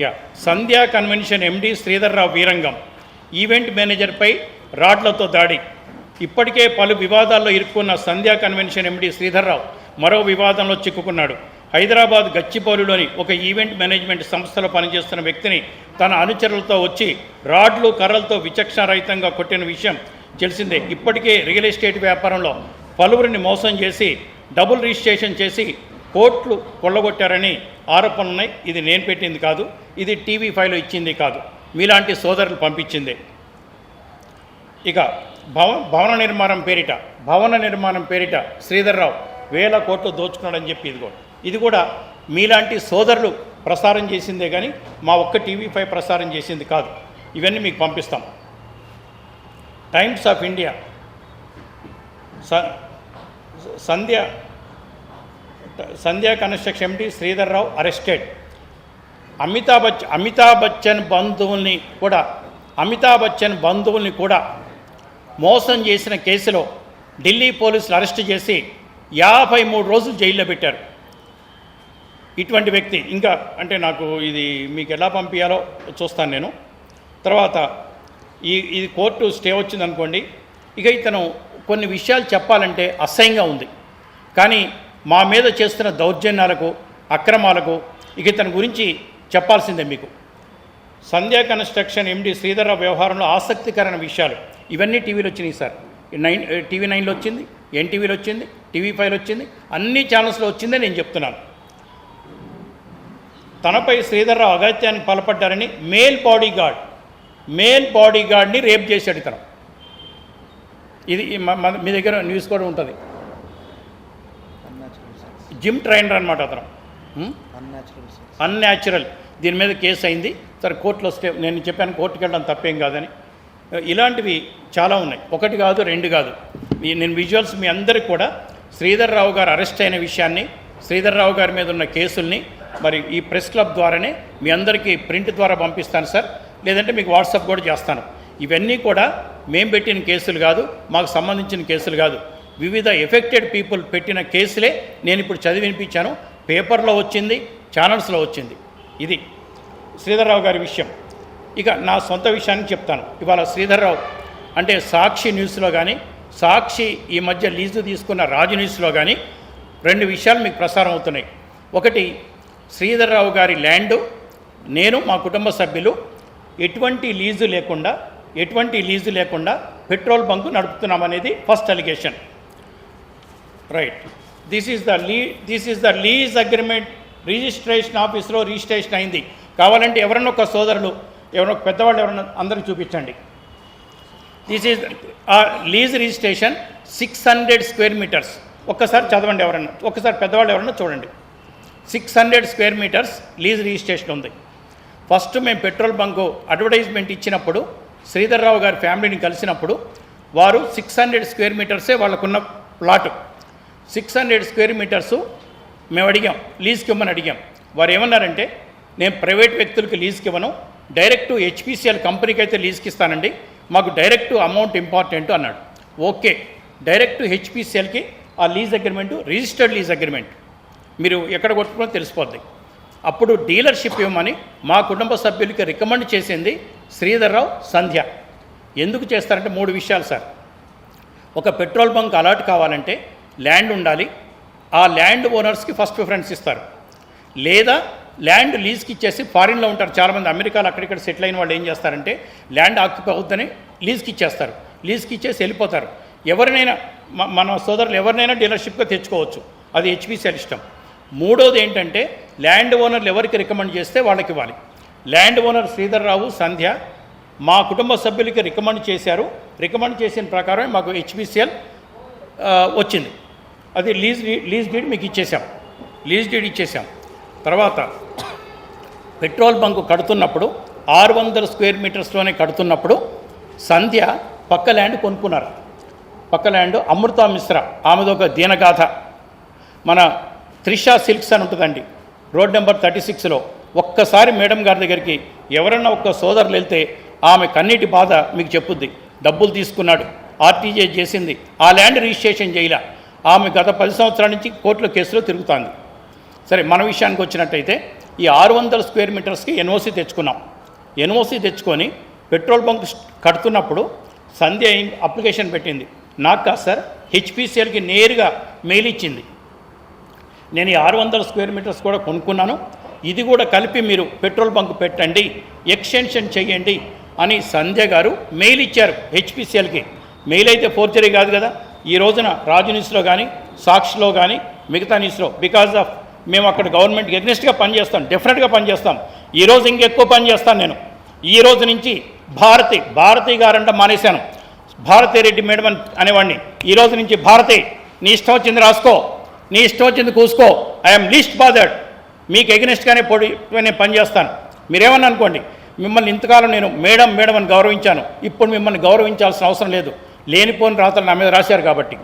Yeah Sandhya convention MD Sridhar Rao వీరంగం event మేనేజర్పై రాడ్లతో దాడి. ఇప్పటికే పలు వివాదాల్లో ఇరుక్కున్న సంధ్యా కన్వెన్షన్ ఎండి శ్రీధర్రావు మరో వివాదంలో చిక్కుకున్నాడు. హైదరాబాద్ గచ్చిబౌలిలోని ఒక ఈవెంట్ మేనేజ్మెంట్ సంస్థలో పనిచేస్తున్న వ్యక్తిని తన అనుచరులతో వచ్చి రాడ్లు కర్రలతో విచక్షణరహితంగా కొట్టిన విషయం తెలిసిందే. ఇప్పటికే రియల్ ఎస్టేట్ వ్యాపారంలో పలువురిని మోసం చేసి డబుల్ రిజిస్ట్రేషన్ చేసి కోట్లు కొల్లగొట్టారని ఆరోపణలు ఉన్నాయి ఇది నేను పెట్టింది కాదు. ఇది టీవీ ఫైవ్లో ఇచ్చింది కాదు. మీలాంటి సోదరులు పంపించిందే. ఇక భవ భవన నిర్మాణం పేరిట భవన నిర్మాణం పేరిట శ్రీధర్రావు వేల కోట్లు దోచుకున్నాడని చెప్పి ఇది కూడా ఇది కూడా మీలాంటి సోదరులు ప్రసారం చేసిందే కానీ మా ఒక్క టీవీ ఫైవ్ ప్రసారం చేసింది కాదు. ఇవన్నీ మీకు పంపిస్తాం. టైమ్స్ ఆఫ్ ఇండియా స Sandhya Sandhya construction MD Sridhar Rao arrested. Amitabh Bachchan Amitabh Bachchan బంధువుల్ని కూడా అమితాబ్ బచ్చన్ బంధువుల్ని కూడా మోసం చేసిన కేసులో ఢిల్లీ పోలీసులు అరెస్ట్ చేసి యాభై మూడు రోజులు జైల్లో పెట్టారు. ఇటువంటి వ్యక్తి ఇంకా అంటే నాకు ఇది మీకు ఎలా పంపించాలో చూస్తాను నేను. తర్వాత ఈ ఇది కోర్టు స్టే వచ్చిందనుకోండి ఇక ఇతను కొన్ని విషయాలు చెప్పాలంటే అసహ్యంగా ఉంది. కానీ మా మీద చేస్తున్న దౌర్జన్యాలకు అక్రమాలకు ఇక ఇతని గురించి చెప్పాల్సిందే మీకు. సంధ్యా కన్స్ట్రక్షన్ ఎండి శ్రీధరరావు వ్యవహారంలో ఆసక్తికరమైన విషయాలు. ఇవన్నీ టీవీలో వచ్చినాయి సార్. నైన్ టీవీ నైన్లో వచ్చింది ఎన్టీవీలో వచ్చింది టీవీ ఫైవ్లో వచ్చింది అన్ని ఛానల్స్లో వచ్చిందని నేను చెప్తున్నాను. తనపై శ్రీధర్రావు అగత్యానికి పాల్పడ్డారని male bodyguard male body గార్డ్ని రేప్ చేశాడు ఇతను. ఇది మ- మీ దగ్గర న్యూస్ కూడా ఉంటుంది. జిమ్ ట్రైనర్ అనమాట అతను? అన్యాచురల్ దీని మీద కేసు అయింది. సరే కోర్టులో స్టే నేను చెప్పాను కోర్టుకి వెళ్ళడం తప్పేం కాదని. ఇలాంటివి చాలా ఉన్నాయి. ఒకటి కాదు రెండు కాదు. ఈ- నేను విజువల్స్ మీ అందరికి కూడా శ్రీధర్ రావు గారు అరెస్ట్ అయిన విషయాన్ని శ్రీధర్ రావు గారి మీద ఉన్న కేసుల్ని మరి ఈ ప్రెస్ క్లబ్ ద్వారానే మీ అందరికీ ప్రింట్ ద్వారా పంపిస్తాను సార్. లేదంటే మీకు వాట్సాప్ కూడా చేస్తాను. ఇవన్నీ కూడా మేం పెట్టిన కేసులు కాదు మాకు సంబంధించిన కేసులు కాదు. వివిధ ఎఫెక్టెడ్ పీపుల్ పెట్టిన కేసులే నేను ఇప్పుడు చదివి వినిపించాను. పేపర్లో వచ్చింది ఛానల్స్లో వచ్చింది. ఇది శ్రీధర్రావు గారి విషయం. ఇక నా సొంత విషయాన్ని చెప్తాను. ఇవాళ శ్రీధర్రావు అంటే సాక్షి న్యూస్లో కానీ సాక్షి ఈ మధ్య లీజు తీసుకున్న రాజు న్యూస్లో కానీ రెండు విషయాలు మీకు ప్రసారం అవుతున్నాయి. ఒకటి శ్రీధర్రావు గారి ల్యాండు నేను మా కుటుంబ సభ్యులు ఎటువంటి లీజు లేకుండా ఎటువంటి లీజు లేకుండా petrol bunk నడుపుతున్నామనేది first allegation. Right this is the Lee this is the lease agreement registration ఆఫీస్లో రిజిస్ట్రేషన్ అయింది. కావాలంటే ఎవరన్నా ఒక సోదరులు ఎవరైనా ఒక పెద్దవాళ్ళు ఎవరన్నా అందరికి చూపించండి. This is a lease registration six hundred square metres ఒక్కసారి చదవండి ఎవరన్నా ఒక్కసారి పెద్దవాళ్ళు ఎవరన్నా చూడండి. Six hundred square metres lease registration ఉంది. ఫస్ట్ మేము పెట్రోల్ బంకు అడ్వర్టైజ్మెంట్ ఇచ్చినప్పుడు శ్రీధర్రావు గారి ఫ్యామిలీని కలిసినప్పుడు వారు సిక్స్ హండ్రెడ్ స్క్వేర్ మీటర్సే వాళ్ళకున్న plot. Six hundred square metres మేము అడిగాం లీజ్కి ఇవ్వమని అడిగాం. వారు ఏమన్నారంటే నేను ప్రైవేట్ వ్యక్తులకు లీజ్కి ఇవ్వను డైరెక్ట్ హెచ్పిసిఎల్ కంపెనీకి అయితే లీజ్కి ఇస్తానండి మాకు డైరెక్ట్ అమౌంట్ ఇంపార్టెంట్ అన్నాడు. ఓకే డైరెక్ట్ హెచ్పిసిఎల్కి ఆ lease agreement registered lease agreement. మీరు ఎక్కడ కొట్టుకున్నా తెలిసిపోద్ది. అప్పుడు డీలర్షిప్ ఇవ్వమని మా కుటుంబ సభ్యులకి రికమెండ్ చేసింది శ్రీధర్రావు సంధ్య. ఎందుకు చేస్తారంటే మూడు విషయాలు సార్. ఒక పెట్రోల్ బంక్ అలాట్ కావాలంటే ల్యాండ్ ఉండాలి. ఆ ల్యాండ్ ఓనర్స్కి ఫస్ట్ ప్రిఫరెన్స్ ఇస్తారు. లేదా ల్యాండ్ లీజ్కి ఇచ్చేసి ఫారిన్లో ఉంటారు చాలామంది. అమెరికాలో అక్కడిక్కడ సెటిల్ అయిన వాళ్ళు ఏం చేస్తారంటే ల్యాండ్ ఆక్యుపై అవుతుందని లీజ్కి ఇచ్చేస్తారు. లీజ్కి ఇచ్చేసి వెళ్ళిపోతారు. ఎవరినైనా మన సోదరులు ఎవరినైనా డీలర్షిప్గా తెచ్చుకోవచ్చు. అది హెచ్పిసిఎల్ ఇష్టం. మూడోది ఏంటంటే ల్యాండ్ ఓనర్లు ఎవరికి రికమెండ్ చేస్తే వాళ్ళకి ఇవ్వాలి. ల్యాండ్ ఓనర్ శ్రీధర్ రావు సంధ్య మా కుటుంబ సభ్యులకి రికమెండ్ చేశారు. రికమెండ్ చేసిన ప్రకారం మాకు హెచ్పిసిఎల్ వచ్చింది. అది లీజ్ లీజ్ డీడ్ మీకు ఇచ్చేసాం లీజ్ డీడ్ ఇచ్చేసాం తర్వాత పెట్రోల్ బంకు కడుతున్నప్పుడు ఆరు వందల స్క్వేర్ మీటర్స్లోనే కడుతున్నప్పుడు సంధ్య పక్క ల్యాండ్ కొనుక్కున్నారు. పక్క ల్యాండ్ అమృత మిశ్రా ఆమెది ఒక దీనగాథ. మన త్రిషా సిల్క్స్ అని ఉంటుందండి రోడ్ నెంబర్ థర్టీ సిక్స్లో. ఒక్కసారి మేడం గారి దగ్గరికి ఎవరన్నా ఒక్క సోదరులు వెళ్తే ఆమె కన్నీటి బాధ మీకు చెప్పుద్ది. డబ్బులు తీసుకున్నాడు ఆర్టీజే చేసింది. ఆ ల్యాండ్ రిజిస్ట్రేషన్ చేయలే. ఆమె గత పది సంవత్సరాల నుంచి కోర్టులో కేసులో తిరుగుతోంది. సరే మన విషయానికి వచ్చినట్టయితే ఈ ఆరు వందల స్క్వేర్ మీటర్స్కి ఎన్ఓసి తెచ్చుకున్నాం. ఎన్ఓసి తెచ్చుకొని పెట్రోల్ బంక్ కడుతున్నప్పుడు సంధ్య అప్లికేషన్ పెట్టింది. నాకు కాదు సార్ హెచ్పిసిఎల్కి నేరుగా మెయిల్ ఇచ్చింది. నేను ఈ ఆరు వందల స్క్వేర్ మీటర్స్ కూడా కొనుక్కున్నాను. ఇది కూడా కలిపి మీరు పెట్రోల్ బంక్ పెట్టండి ఎక్స్టెన్షన్ చేయండి అని సంధ్య గారు మెయిల్ ఇచ్చారు హెచ్పిసిఎల్కి. మెయిల్ అయితే ఫోర్జరీ కాదు కదా ఈ రోజున రాజు న్యూస్లో కానీ సాక్షిలో కానీ మిగతా న్యూస్లో బికాజ్ ఆఫ్ మేము అక్కడ గవర్నమెంట్కి ఎగ్నెస్ట్గా పనిచేస్తాం డెఫినెట్గా పనిచేస్తాం. ఈరోజు ఇంకెక్కువ పని చేస్తాను నేను. ఈ రోజు నుంచి భారతి భారతి గారంట మానేశాను. భారతీ రెడ్డి మేడం అని అనేవాడిని. ఈ రోజు నుంచి భారతి నీ ఇష్టం వచ్చింది రాసుకో నీ ఇష్టం వచ్చింది కూసుకో ఐఎమ్ లీస్ట్ బాదర్డ్ మీకు ఎగ్నెస్ట్గానే పొడి నేను పనిచేస్తాను మీరేమన్నా అనుకోండి మిమ్మల్ని ఇంతకాలం నేను మేడం మేడం అని గౌరవించాను. ఇప్పుడు మిమ్మల్ని గౌరవించాల్సిన అవసరం లేదు. లేనిపోని రాతలు నా మీద రాశారు కాబట్టి.